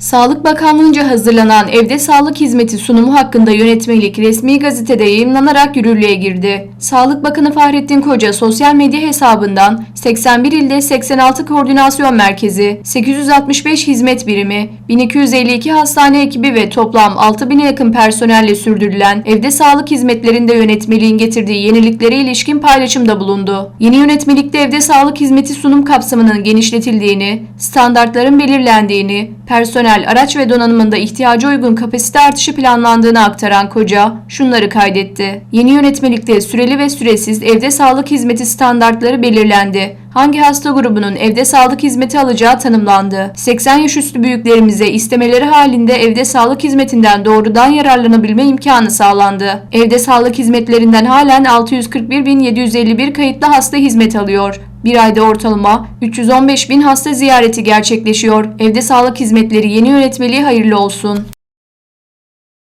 Sağlık Bakanlığı'nca hazırlanan evde sağlık hizmeti sunumu hakkında yönetmelik resmi gazetede yayımlanarak yürürlüğe girdi. Sağlık Bakanı Fahrettin Koca sosyal medya hesabından 81 ilde 86 koordinasyon merkezi, 865 hizmet birimi, 1252 hastane ekibi ve toplam 6000'e yakın personelle sürdürülen evde sağlık hizmetlerinde yönetmeliğin getirdiği yeniliklere ilişkin paylaşımda bulundu. Yeni yönetmelikte evde sağlık hizmeti sunum kapsamının genişletildiğini, standartların belirlendiğini, personel, araç ve donanımında ihtiyaca uygun kapasite artışı planlandığını aktaran Koca şunları kaydetti. Yeni yönetmelikte süreli ve süresiz evde sağlık hizmeti standartları belirlendi. Hangi hasta grubunun evde sağlık hizmeti alacağı tanımlandı. 80 yaş üstü büyüklerimize istemeleri halinde evde sağlık hizmetinden doğrudan yararlanabilme imkanı sağlandı. Evde sağlık hizmetlerinden halen 641.751 kayıtlı hasta hizmet alıyor. Bir ayda ortalama 315 bin hasta ziyareti gerçekleşiyor. Evde sağlık hizmetleri yeni yönetmeliği hayırlı olsun.